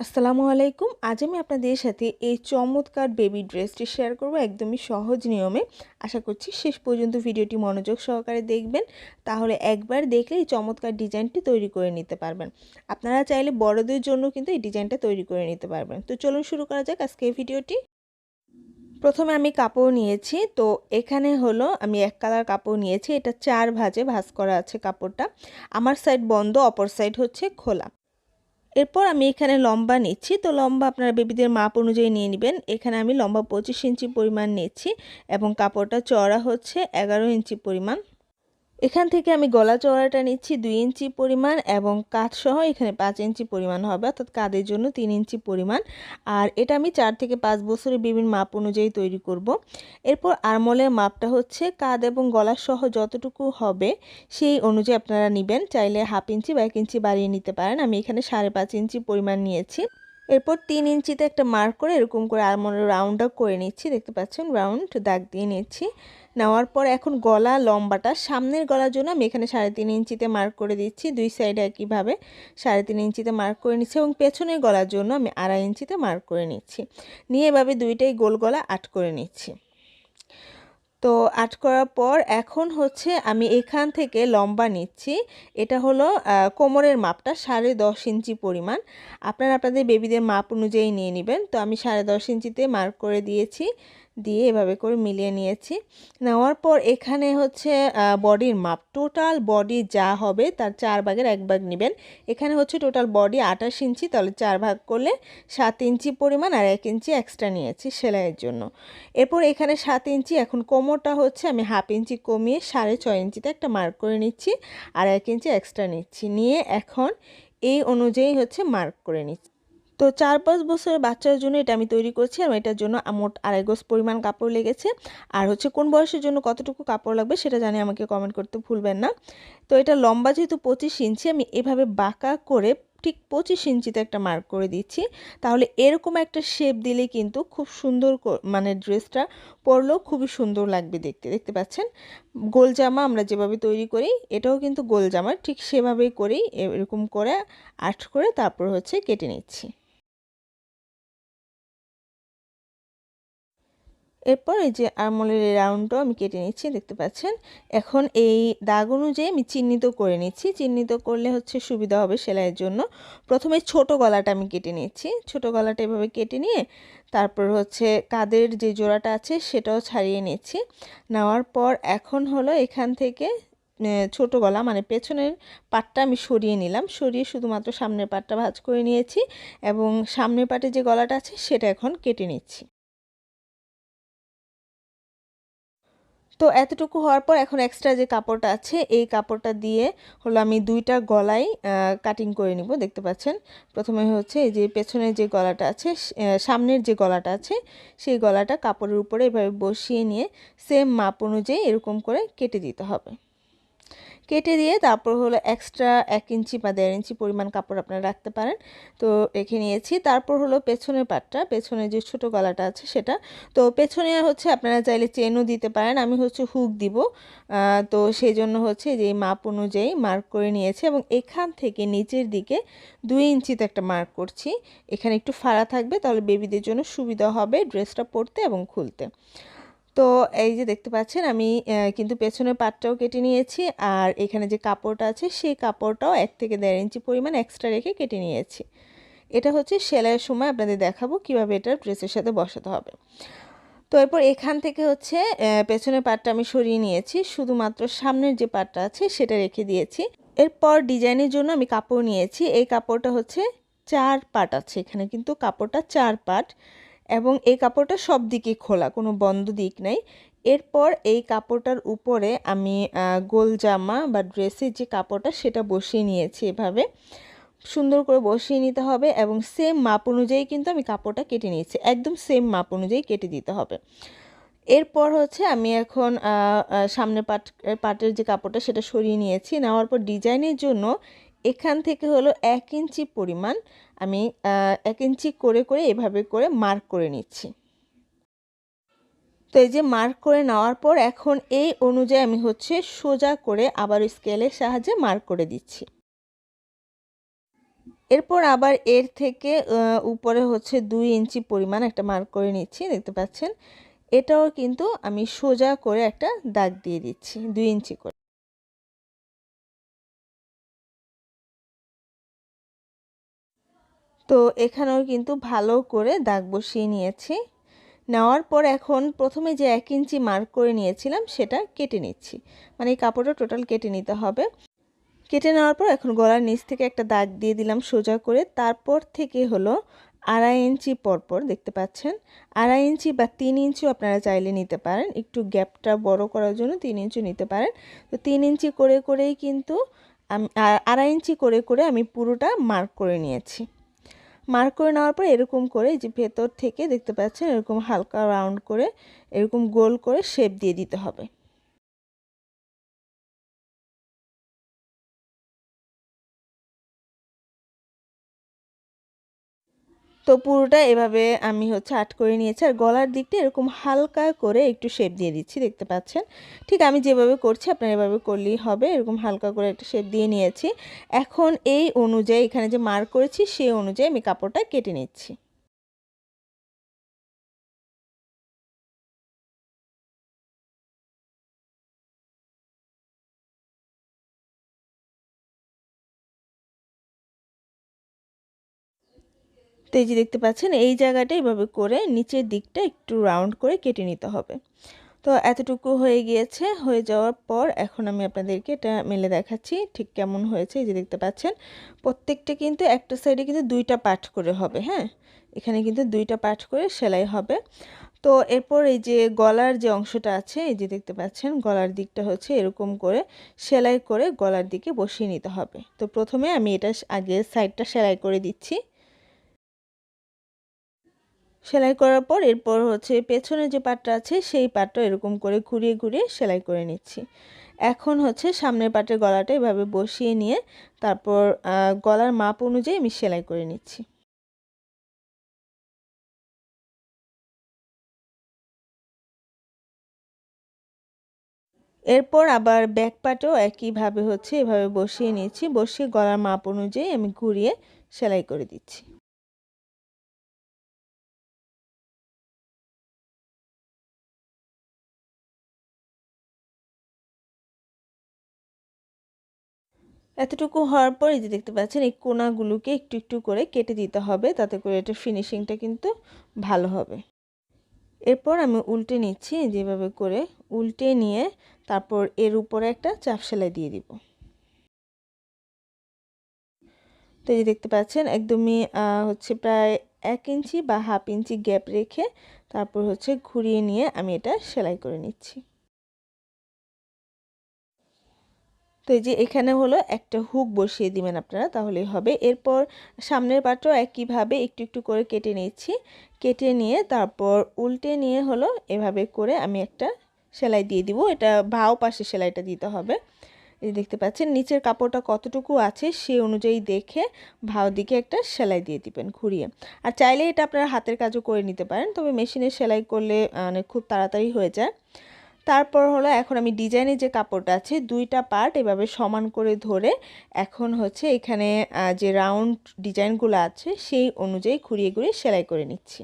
আসসালামু আলাইকুম। আজ আমি আপনাদের সাথে এই চমৎকার বেবি ড্রেসটি শেয়ার করব একদমই সহজ নিয়মে। আশা করছি শেষ পর্যন্ত ভিডিওটি মনোযোগ সহকারে দেখবেন। তাহলে একবার দেখলে এই চমৎকার ডিজাইনটি তৈরি করে নিতে পারবেন। আপনারা চাইলে বড়দের জন্য কিন্তু এই ডিজাইনটা তৈরি করে নিতে পারবেন। তো চলুন শুরু করা যাক আজকে এই ভিডিওটি। প্রথমে আমি কাপড় নিয়েছি। তো এখানে হলো আমি এক কালার কাপড় নিয়েছি। এটা চার ভাজে ভাজ করা আছে কাপড়টা। আমার সাইড বন্ধ, অপর সাইড হচ্ছে খোলা। এরপর আমি এখানে লম্বা নিচ্ছি। তো লম্বা আপনারা বেবিদের মাপ অনুযায়ী নিয়ে নেবেন। এখানে আমি লম্বা পঁচিশ ইঞ্চি পরিমাণ নিচ্ছি এবং কাপড়টা চড়া হচ্ছে এগারো ইঞ্চি পরিমাণ। এখান থেকে আমি গলা চওড়াটা নিচ্ছি দুই ইঞ্চি পরিমাণ এবং কাঁধসহ এখানে পাঁচ ইঞ্চি পরিমাণ হবে, অর্থাৎ কাদের জন্য তিন ইঞ্চি পরিমাণ। আর এটা আমি চার থেকে পাঁচ বছরের বিভিন্ন মাপ অনুযায়ী তৈরি করব। এরপর আরমলের মাপটা হচ্ছে কাঁধ এবং গলা সহ যতটুকু হবে সেই অনুযায়ী আপনারা নেবেন। চাইলে হাফ ইঞ্চি বা এক ইঞ্চি বাড়িয়ে নিতে পারেন। আমি এখানে সাড়ে পাঁচ ইঞ্চি পরিমাণ নিয়েছি। এরপর তিন ইঞ্চিতে একটা মার্ক করে এরকম করে আরমোলের রাউন্ডটা করে নিচ্ছি। দেখতে পাচ্ছেন, রাউন্ড দাগ দিয়ে নিচ্ছি। নেওয়ার পর এখন গলা লম্বাটা, সামনের গলার জন্য আমি এখানে সাড়ে তিন ইঞ্চিতে মার্ক করে দিচ্ছি। দুই সাইডে একইভাবে সাড়ে তিন ইঞ্চিতে মার্ক করে নিচ্ছি এবং পেছনের গলার জন্য আমি আড়াই ইঞ্চিতে মার্ক করে নিচ্ছি। নিয়ে এভাবে দুইটাই গোল গলা আট করে নিচ্ছি। তো আট করার পর এখন হচ্ছে আমি এখান থেকে লম্বা নিচ্ছি। এটা হলো কোমরের মাপটা সাড়ে দশ ইঞ্চি পরিমাণ। আপনারা আপনাদের বেবিদের মাপ অনুযায়ী নিয়ে নেবেন। তো আমি সাড়ে দশ ইঞ্চিতে মার্ক করে দিয়েছি। দিয়ে এভাবে করে মিলিয়ে নিয়েছি। নেওয়ার পর এখানে হচ্ছে বডির মাপ। টোটাল বডি যা হবে তার চার ভাগের এক ভাগ নেবেন। এখানে হচ্ছে টোটাল বডি আঠাশ ইঞ্চি, তাহলে চার ভাগ করলে সাত ইঞ্চি পরিমাণ আর এক ইঞ্চি এক্সট্রা নিয়েছি সেলাইয়ের জন্য। এরপর এখানে সাত ইঞ্চি, এখন কোমরটা হচ্ছে আমি হাফ ইঞ্চি কমিয়ে সাড়ে ছয় ইঞ্চিতে একটা মার্ক করে নিচ্ছি আর এক ইঞ্চি এক্সট্রা নিচ্ছি। নিয়ে এখন এই অনুযায়ী হচ্ছে মার্ক করে নিচ্ছি। তো চার পাঁচ বছরের বাচ্চার জন্য এটা আমি তৈরি করছি আর এটার জন্য মোট আড়াই গোস পরিমাণ কাপড় লেগেছে। আর হচ্ছে কোন বয়সের জন্য কতটুকু কাপড় লাগবে সেটা জানি আমাকে কমেন্ট করতে ভুলবেন না। তো এটা লম্বা যেহেতু পঁচিশ ইঞ্চি, আমি এভাবে বাঁকা করে ঠিক পঁচিশ ইঞ্চিতে একটা মার্ক করে দিচ্ছি। তাহলে এরকম একটা শেপ দিলে কিন্তু খুব সুন্দর মানে ড্রেসটা পরলেও খুবই সুন্দর লাগবে দেখতে। দেখতে পাচ্ছেন? গোল জামা আমরা যেভাবে তৈরি করি, এটাও কিন্তু গোল জামা ঠিক সেভাবেই করি, এরকম করে আর্ট করে তারপর হচ্ছে কেটে নিচ্ছি। এরপর এই যে আমলের এই রাউন্ডটাও আমি কেটে নিচ্ছি, দেখতে পাচ্ছেন? এখন এই দাগ অনুযায়ী আমি চিহ্নিত করে নিচ্ছি। চিহ্নিত করলে হচ্ছে সুবিধা হবে সেলাইয়ের জন্য। প্রথমে ছোট গলাটা আমি কেটে নিচ্ছি। ছোট গলাটা এভাবে কেটে নিয়ে তারপর হচ্ছে কাদের যে জোড়াটা আছে সেটাও ছাড়িয়ে নিচ্ছি। নেওয়ার পর এখন হলো এখান থেকে ছোট গলা মানে পেছনের পাটটা আমি সরিয়ে নিলাম। সরিয়ে শুধুমাত্র সামনের পাটটা ভাজ করে নিয়েছি এবং সামনের পাটে যে গলাটা আছে সেটা এখন কেটে নিচ্ছি। তো এতটুকু হওয়ার পর এখন এক্সট্রা যে কাপড়টা আছে, এই কাপড়টা দিয়ে হলো আমি দুইটা গলাই কাটিং করে নিব, দেখতে পাচ্ছেন? প্রথমে হচ্ছে এই যে পেছনের যে গলাটা আছে সামনের যে গলাটা আছে, সেই গলাটা কাপড়ের উপরে এভাবে বসিয়ে নিয়ে সেম মাপ অনুযায়ী এরকম করে কেটে দিতে হবে। কেটে দিয়ে তারপর হলো এক্সট্রা এক ইঞ্চি বা দেড় ইঞ্চি পরিমাণ কাপড় আপনারা রাখতে পারেন। তো রেখে নিয়েছি। তারপর হলো পেছনের পাটটা, পেছনে যে ছোট গলাটা আছে সেটা। তো পেছনে হচ্ছে আপনারা চাইলে চেনও দিতে পারেন। আমি হচ্ছে হুক দিব। তো সেই জন্য হচ্ছে যে মাপ অনুযায়ী মার্ক করে নিয়েছি এবং এখান থেকে নিচের দিকে দুই ইঞ্চিতে একটা মার্ক করছি। এখানে একটু ফাড়া থাকবে, তাহলে বেবিদের জন্য সুবিধা হবে ড্রেসটা পরতে এবং খুলতে। তো এই যে দেখতে পাচ্ছেন, আমি কিন্তু পেছনের পাটটাও কেটে নিয়েছি আর এখানে যে কাপড়টা আছে, সেই কাপড়টাও এক থেকে দেড় ইঞ্চি পরিমাণ এক্সট্রা রেখে কেটে নিয়েছি। এটা হচ্ছে সেলাইয়ের সময় আপনাদের দেখাবো কীভাবে এটা ড্রেসের সাথে বসাতে হবে। তো এরপর এখান থেকে হচ্ছে পেছনের পাটটা আমি সরিয়ে নিয়েছি, শুধুমাত্র সামনের যে পাটটা আছে সেটা রেখে দিয়েছি। এরপর ডিজাইনের জন্য আমি কাপড় নিয়েছি, এই কাপড়টা হচ্ছে চার পাট আছে, এখানে কিন্তু কাপড়টা চার পাট। এবং এই কাপড়টা সব দিকে খোলা, কোনো বন্ধ দিক নাই। এরপর এই কাপড়টার উপরে আমি গোল জামা বা ড্রেসের যে কাপড়টা সেটা বসিয়ে নিয়েছি এভাবে। সুন্দর করে বসিয়ে নিতে হবে এবং সেম মাপ অনুযায়ী কিন্তু আমি কাপড়টা কেটে নিয়েছি, একদম সেম মাপ অনুযায়ী কেটে দিতে হবে। এরপর হচ্ছে আমি এখন সামনে পাট, পাটের যে কাপড়টা সেটা সরিয়ে নিয়েছি। নেওয়ার পর ডিজাইনের জন্য এখান থেকে হলো এক ইঞ্চি পরিমাণ আমি এক ইঞ্চি করে করে এভাবে করে মার্ক করে নিচ্ছি। তো এই যে মার্ক করে নেওয়ার পর এখন এই অনুযায়ী আমি হচ্ছে সোজা করে আবার স্কেলের সাহায্যে মার্ক করে দিচ্ছি। এরপর আবার এর থেকে উপরে হচ্ছে দুই ইঞ্চি পরিমাণ একটা মার্ক করে নিচ্ছি, দেখতে পাচ্ছেন? এটাও কিন্তু আমি সোজা করে একটা দাগ দিয়ে দিচ্ছি, দুই ইঞ্চি করে। তো এখানেও কিন্তু ভালো করে দাগ বসিয়ে নিয়েছি। নেওয়ার পর এখন প্রথমে যে এক ইঞ্চি মার্ক করে নিয়েছিলাম সেটা কেটে নিচ্ছি। মানে এই কাপড়টা টোটাল কেটে নিতে হবে। কেটে নেওয়ার পর এখন গলার নিচ থেকে একটা দাগ দিয়ে দিলাম সোজা করে। তারপর থেকে হলো আড়াই ইঞ্চি পরপর দেখতে পাচ্ছেন? আড়াই ইঞ্চি বা তিন ইঞ্চিও আপনারা চাইলে নিতে পারেন। একটু গ্যাপটা বড় করার জন্য তিন ইঞ্চি নিতে পারেন। তো তিন ইঞ্চি করে করেই কিন্তু আমি আড়াই ইঞ্চি করে করে আমি পুরোটা মার্ক করে নিয়েছি। মার্ক করে নেওয়ার পর এরকম করে যে ভেতর থেকে দেখতে পাচ্ছেন, এরকম হালকা রাউন্ড করে, এরকম গোল করে শেপ দিয়ে দিতে হবে। তো পুরোটা এভাবে আমি হচ্ছে আট করে নিয়েছি। আর গলার দিকটা এরকম হালকা করে একটু শেপ দিয়ে দিচ্ছি, দেখতে পাচ্ছেন? ঠিক আমি যেভাবে করছি, আপনারা এভাবে করলেই হবে। এরকম হালকা করে একটা শেপ দিয়ে নিয়েছি। এখন এই অনুযায়ী এখানে যে মার্ক করেছি, সেই অনুযায়ী আমি কাপড়টা কেটে নিচ্ছি। তো এই যে দেখতে পাচ্ছেন, এই জায়গাটা এইভাবে করে নিচের দিকটা একটু রাউন্ড করে কেটে নিতে হবে। তো এতটুকু হয়ে গিয়েছে, হয়ে যাওয়ার পর এখন আমি আপনাদেরকে এটা মেলে দেখাচ্ছি, ঠিক কেমন হয়েছে, এই যে দেখতে পাচ্ছেন। প্রত্যেকটা কিন্তু একটা সাইডে কিন্তু দুইটা পার্ট করে হবে হ্যাঁ? এখানে কিন্তু দুইটা পার্ট করে সেলাই হবে। তো এরপর এই যে গলার যে অংশটা আছে, এই যে দেখতে পাচ্ছেন, গলার দিকটা হচ্ছে এরকম করে সেলাই করে গলার দিকে বসিয়ে নিতে হবে। তো প্রথমে আমি এটা আগে সাইডটা সেলাই করে দিচ্ছি। সেলাই করার পর এরপর হচ্ছে পেছনে যে পাটটা আছে সেই পাটটা এরকম করে ঘুরিয়ে ঘুরিয়ে সেলাই করে নিচ্ছি। এখন হচ্ছে সামনের পাটের গলাটা এভাবে বসিয়ে নিয়ে তারপর গলার মাপ অনুযায়ী আমি সেলাই করে নিচ্ছি। এরপর আবার ব্যাক পাটেও একইভাবে হচ্ছে এভাবে বসিয়ে নিচ্ছি বসিয়ে গলার মাপ অনুযায়ী আমি ঘুরিয়ে সেলাই করে দিচ্ছি। এতটুকু হওয়ার পর এই যে দেখতে পাচ্ছেন, এই কোনাগুলোকে একটু একটু করে কেটে দিতে হবে, তাতে করে এটা ফিনিশিংটা কিন্তু ভালো হবে। এরপর আমি উল্টে নিচ্ছি, যেভাবে করে উল্টে নিয়ে তারপর এর উপরে একটা চাপ সেলাই দিয়ে দিব। তো এই যে দেখতে পাচ্ছেন, একদমই হচ্ছে প্রায় এক ইঞ্চি বা হাফ ইঞ্চি গ্যাপ রেখে তারপর হচ্ছে ঘুরিয়ে নিয়ে আমি এটা সেলাই করে নিচ্ছি। তো এই যে এখানে হলো একটা হুক বসিয়ে দিবেন আপনারা, তাহলেই হবে। এরপর সামনের পাটও একইভাবে একটু একটু করে কেটে নিচ্ছি। কেটে নিয়ে তারপর উল্টে নিয়ে হলো এভাবে করে আমি একটা সেলাই দিয়ে দিব। এটা ভাও পাশে সেলাইটা দিতে হবে। এই দেখতে পাচ্ছেন, নিচের কাপড়টা কতটুকু আছে সে অনুযায়ী দেখে ভাও দিকে একটা সেলাই দিয়ে দিবেন ঘুরিয়ে। আর চাইলে এটা আপনারা হাতের কাজও করে নিতে পারেন, তবে মেশিনে সেলাই করলে মানে খুব তাড়াতাড়ি হয়ে যায়। তারপর হলো এখন আমি ডিজাইনের যে কাপড়টা আছে, দুইটা পার্ট এভাবে সমান করে ধরে এখন হচ্ছে এখানে যে রাউন্ড ডিজাইনগুলো আছে, সেই অনুযায়ী ঘুরিয়ে ঘুরিয়ে সেলাই করে নিচ্ছি।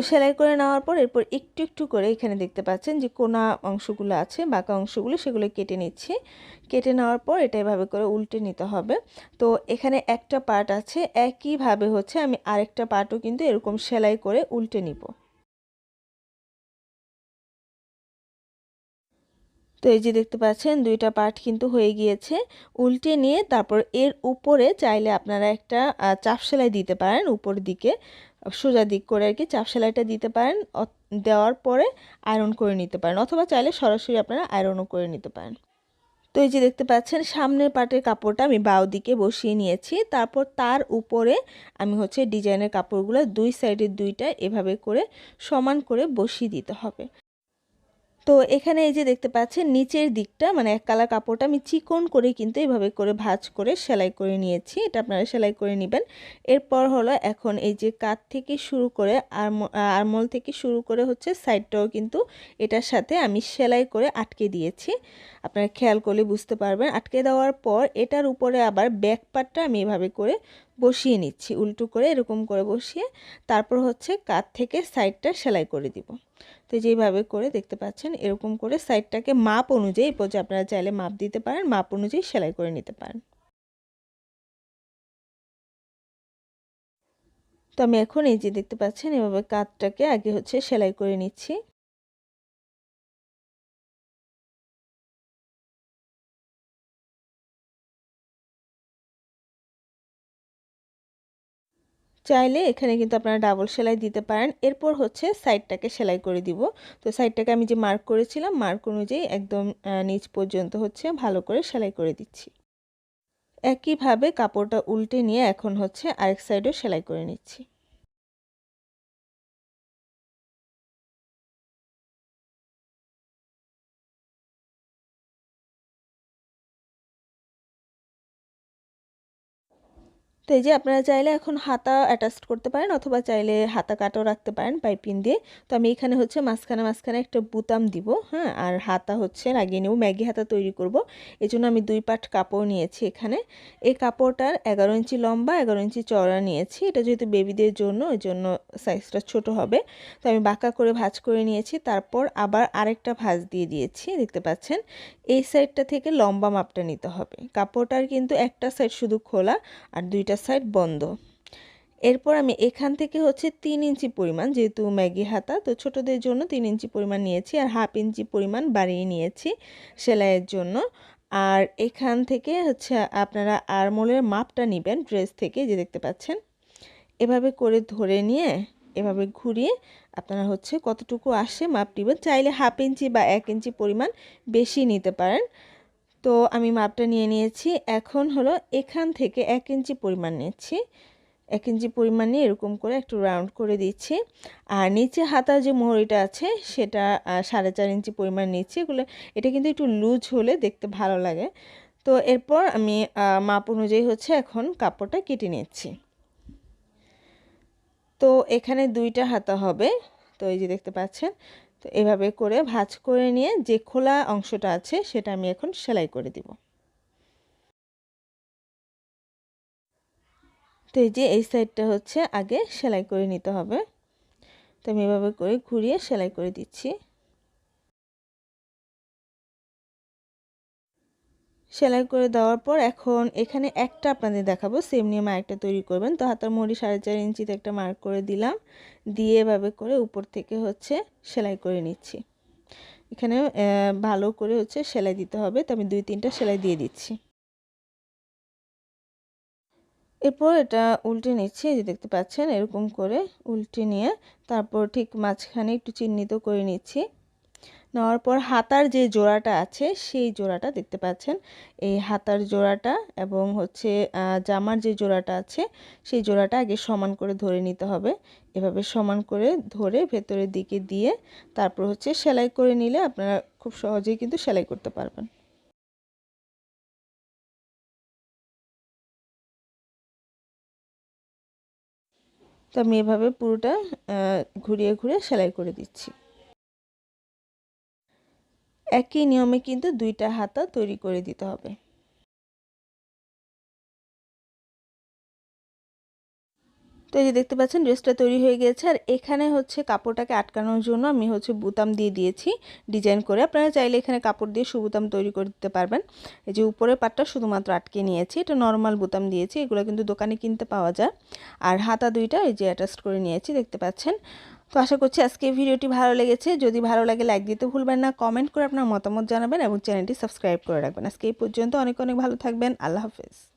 তো সেলাই করে নেওয়ার পর এরপর একটু একটু করে এখানে দেখতে পাচ্ছেন যে কোনা অংশগুলো আছে, বাঁকা অংশগুলো সেগুলো কেটে নিচ্ছি। কেটে নেওয়ার পর এটা এভাবে করে উল্টে নিতে হবে। তো এখানে একটা পার্ট আছে, একইভাবে হচ্ছে আমি আরেকটা পার্টও কিন্তু এরকম সেলাই করে উল্টে নিব। তো এই যে দেখতে পাচ্ছেন, দুইটা পার্ট কিন্তু হয়ে গিয়েছে। উল্টে নিয়ে তারপর এর উপরে চাইলে আপনারা একটা চাপ সেলাই দিতে পারেন উপর দিকে। সোজা দিক করে আর কি চাপ সেলাইটা দিতে পারেন। দেওয়ার পরে আয়রন করে নিতে পারেন অথবা চাইলে সরাসরি আপনারা আয়রনও করে নিতে পারেন। তো এই যে দেখতে পাচ্ছেন, সামনের পাটের কাপড়টা আমি বাউ দিকে বসিয়ে নিয়েছি। তারপর তার উপরে আমি হচ্ছে ডিজাইনের কাপড়গুলো দুই সাইডের দুইটা এভাবে করে সমান করে বসিয়ে দিতে হবে। তো এখানে এই যে দেখতে পাচ্ছেন, নিচের দিকটা মানে এক কালার কাপড়টা আমি চিকন করে কিন্তু এইভাবে করে ভাজ করে সেলাই করে নিয়েছি। এটা আপনারা সেলাই করে নেবেন। এরপর হলো এখন এই যে কাত থেকে শুরু করে আরমল থেকে শুরু করে হচ্ছে সাইডটাও কিন্তু এটার সাথে আমি সেলাই করে আটকে দিয়েছি। আপনারা খেয়াল করলে বুঝতে পারবেন। আটকে দেওয়ার পর এটার উপরে আবার ব্যাক পার্টটা আমি এভাবে করে বসিয়ে নিচ্ছি, উল্টো করে এরকম করে বসিয়ে তারপর হচ্ছে কাত থেকে সাইডটা সেলাই করে দিব। তো যেইভাবে করে দেখতে পাচ্ছেন এরকম করে সাইডটাকে মাপ অনুযায়ী এরপর আপনারা চাইলে মাপ দিতে পারেন, মাপ অনুযায়ী সেলাই করে নিতে পারেন। তো আমি এখন এই যে দেখতে পাচ্ছেন এভাবে কাতটাকে আগে হচ্ছে সেলাই করে নিচ্ছি। চাইলে এখানে কিন্তু আপনারা ডাবল সেলাই দিতে পারেন। এরপর হচ্ছে সাইডটাকে সেলাই করে দিব। তো সাইডটাকে আমি যে মার্ক করেছিলাম মার্ক অনুযায়ী একদম নিচ পর্যন্ত হচ্ছে ভালো করে সেলাই করে দিচ্ছি। একইভাবে কাপড়টা উল্টে নিয়ে এখন হচ্ছে আরেক সাইডও সেলাই করে নিচ্ছি। তো এই যে আপনারা চাইলে এখন হাতা অ্যাটাচ করতে পারেন অথবা চাইলে হাতা কাটাও রাখতে পারেন পাইপিন দিয়ে। তো আমি এখানে হচ্ছে মাঝখানে মাঝখানে একটা বুতাম দিব হ্যাঁ? আর হাতা হচ্ছে লাগিয়ে নেব, ম্যাগি হাতা তৈরি করব। এই জন্য আমি দুই পাট কাপড় নিয়েছি এখানে। এই কাপড়টার এগারো ইঞ্চি লম্বা, এগারো ইঞ্চি চড়া নিয়েছি। এটা যেহেতু বেবিদের জন্য, ওই জন্য সাইজটা ছোট হবে। তো আমি বাঁকা করে ভাজ করে নিয়েছি, তারপর আবার আরেকটা ভাজ দিয়ে দিয়েছি, দেখতে পাচ্ছেন? এই সাইডটা থেকে লম্বা মাপটা নিতে হবে। কাপড়টার কিন্তু একটা সাইড শুধু খোলা, আর দুইটা সাইড বন্ধ। এরপর আমি এখান থেকে হচ্ছে তিন ইঞ্চি পরিমাণ, যেহেতু ম্যাগি হাতা, তো ছোটদের জন্য তিন ইঞ্চি পরিমাণ নিয়েছি আর হাফ ইঞ্চি পরিমাণ বাড়িয়ে নিয়েছি সেলাইয়ের জন্য। আর এখান থেকে হচ্ছে আপনারা আরমোলের মাপটা নেবেন ড্রেস থেকে যে দেখতে পাচ্ছেন। এভাবে করে ধরে নিয়ে, এভাবে ঘুরিয়ে আপনারা হচ্ছে কতটুকু আসে মাপ নেবেন। চাইলে হাফ ইঞ্চি বা এক ইঞ্চি পরিমাণ বেশি নিতে পারেন। তো আমি মাপটা নিয়ে নিয়েছি। এখন হলো এখান থেকে এক ইঞ্চি পরিমাণ নিচ্ছি। এক ইঞ্চি পরিমাণ নিয়ে এরকম করে একটু রাউন্ড করে দিচ্ছি। আর নিচে হাতার যে মোহরিটা আছে, সেটা সাড়ে চার ইঞ্চি পরিমাণ নিচ্ছি। এগুলো, এটা কিন্তু একটু লুজ হলে দেখতে ভালো লাগে। তো এরপর আমি মাপ অনুযায়ী হচ্ছে এখন কাপড়টা কেটে নিচ্ছি। তো এখানে দুইটা হাতা হবে। তো এই যে দেখতে পাচ্ছেন তো এভাবে করে ভাঁজ করে নিয়ে যে খোলা অংশটা আছে সেটা আমি এখন সেলাই করে দিব। তো এই যে এই সাইডটা হচ্ছে আগে সেলাই করে নিতে হবে। তো আমি এভাবে করে ঘুরিয়ে সেলাই করে দিচ্ছি। সেলাই করে দেওয়ার পর এখন এখানে একটা আপনাদের দেখাবো। সেম নিয়ে মার্কটা তৈরি করবেন। তো হাতার মুড়ি সাড়ে চার ইঞ্চিতে একটা মার্ক করে দিলাম। দিয়ে এভাবে করে উপর থেকে হচ্ছে সেলাই করে নিচ্ছি। এখানে ভালো করে হচ্ছে সেলাই দিতে হবে। তো আমি দুই, তিনটা সেলাই দিয়ে দিচ্ছি। এরপর এটা উল্টে নিচ্ছি। যে দেখতে পাচ্ছেন, এরকম করে উল্টে নিয়ে তারপর ঠিক মাঝখানে একটু চিহ্নিত করে নিচ্ছি। নেওয়ার পর হাতার যে জোড়াটা আছে, সেই জোড়াটা দেখতে পাচ্ছেন। এই হাতার জোড়াটা এবং হচ্ছে জামার যে জোড়াটা আছে, সেই জোড়াটা আগে সমান করে ধরে নিতে হবে। এভাবে সমান করে ধরে ভেতরের দিকে দিয়ে তারপর হচ্ছে সেলাই করে নিলে আপনারা খুব সহজেই কিন্তু সেলাই করতে পারবেন। তো আমি এভাবে পুরোটা ঘুরিয়ে ঘুরিয়ে সেলাই করে দিচ্ছি। একই নিয়মে কিন্তু দুইটা হাতা তৈরি করে দিতে হবে। তো এই যে দেখতে পাচ্ছেন, ড্রেসটা তৈরি হয়ে গেছে। আর এখানে হচ্ছে কাপড়টাকে আটকানোর জন্য আমি হচ্ছে বুতাম দিয়ে দিয়েছি। ডিজাইন করে আপনারা চাইলে এখানে কাপড় দিয়ে সুবুতাম তৈরি করে দিতে পারবেন। এই যে উপরের পাটটা শুধুমাত্র আটকে নিয়েছি। এটা নর্মাল বুতাম দিয়েছি। এগুলো কিন্তু দোকানে কিনতে পাওয়া যায়। আর হাতা দুইটা এই যে অ্যাটাচ করে নিয়েছি, দেখতে পাচ্ছেন। তো আশা করছি আজকে ভিডিওটি ভালো লেগেছে। যদি ভালো লাগে লাইক দিতে ভুলবেন না। কমেন্ট করে আপনার মতামত জানাবেন এবং চ্যানেলটি সাবস্ক্রাইব করে রাখবেন। আজকে এই পর্যন্ত অনেক অনেক ভালো থাকবেন। আল্লাহ হাফেজ।